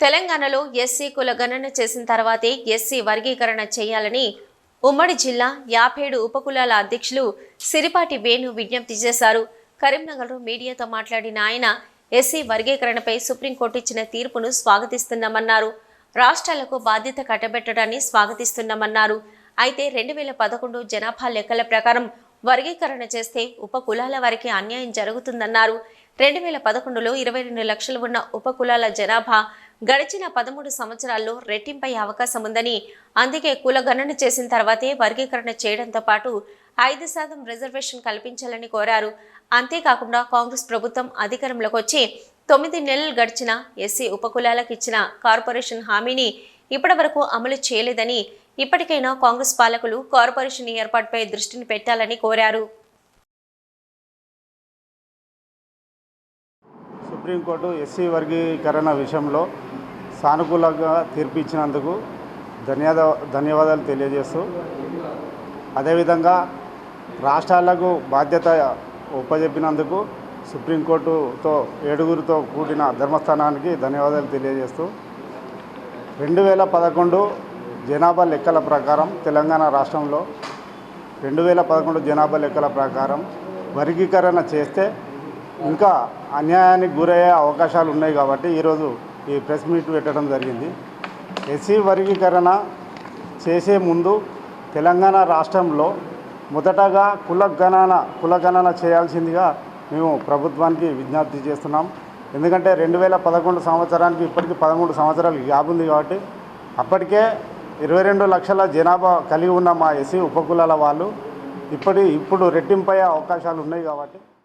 తెలంగాణలో ఎస్సీ కుల గణన చేసిన తర్వాతే ఎస్సీ వర్గీకరణ చేయాలని ఉమ్మడి జిల్లా యాభేడు ఉపకులాల అధ్యక్షులు సిరిపాటి వేణు విజ్ఞప్తి చేశారు. కరీంనగర్లో మీడియాతో మాట్లాడిన ఆయన ఎస్సీ వర్గీకరణపై సుప్రీంకోర్టు ఇచ్చిన తీర్పును స్వాగతిస్తున్నామన్నారు. రాష్ట్రాలకు బాధ్యత కట్టబెట్టడాన్ని స్వాగతిస్తున్నామన్నారు. అయితే రెండు వేల పదకొండు జనాభా లెక్కల ప్రకారం వర్గీకరణ చేస్తే ఉప కులాల వారికి అన్యాయం జరుగుతుందన్నారు. రెండు వేల పదకొండులో ఇరవై రెండు లక్షలు ఉన్న ఉప కులాల జనాభా గడిచిన పదమూడు సంవత్సరాల్లో రెట్టింపై అవకాశం ఉందని అందుకే కులగణన చేసిన తర్వాతే వర్గీకరణ చేయడంతో పాటు ఐదు శాతం రిజర్వేషన్ కల్పించాలని కోరారు. అంతేకాకుండా కాంగ్రెస్ ప్రభుత్వం అధికారంలోకి వచ్చి తొమ్మిది నెలలు గడిచిన ఎస్సీ ఉపకులాలకు ఇచ్చిన కార్పొరేషన్ హామీని ఇప్పటివరకు అమలు చేయలేదని ఇప్పటికైనా కాంగ్రెస్ పాలకులు కార్పొరేషన్ ఏర్పాటుపై దృష్టిని పెట్టాలని కోరారు. సుప్రీంకోర్టు ఎస్సీ వర్గీకరణ విషయంలో సానుకూలంగా తీర్పిచ్చినందుకు ధన్యవాద ధన్యవాదాలు తెలియజేస్తూ అదేవిధంగా రాష్ట్రాలకు బాధ్యత ఒప్పజెప్పినందుకు సుప్రీంకోర్టుతో ఏడుగురితో కూడిన ధర్మస్థానానికి ధన్యవాదాలు తెలియజేస్తూ రెండు వేల పదకొండు జనాభా లెక్కల ప్రకారం తెలంగాణ రాష్ట్రంలో రెండు వేల పదకొండు జనాభా లెక్కల ప్రకారం వర్గీకరణ చేస్తే ఇంకా అన్యాయానికి గురయ్యే అవకాశాలు ఉన్నాయి కాబట్టి ఈరోజు ఈ ప్రెస్ మీట్ పెట్టడం జరిగింది. ఎస్సీ వర్గీకరణ చేసే ముందు తెలంగాణ రాష్ట్రంలో మొదటగా కుల గణన కుల గణన చేయాల్సిందిగా మేము ప్రభుత్వానికి విజ్ఞప్తి చేస్తున్నాం. ఎందుకంటే రెండు వేల పదకొండు సంవత్సరానికి ఇప్పటికీ పదమూడు సంవత్సరాలు గ్యాప్ ఉంది కాబట్టి అప్పటికే ఇరవై రెండు లక్షల జనాభా కలిగి ఉన్న మా ఎస్సీ ఉపకులాల వాళ్ళు ఇప్పటి ఇప్పుడు రెట్టింపయ్యే అవకాశాలు ఉన్నాయి కాబట్టి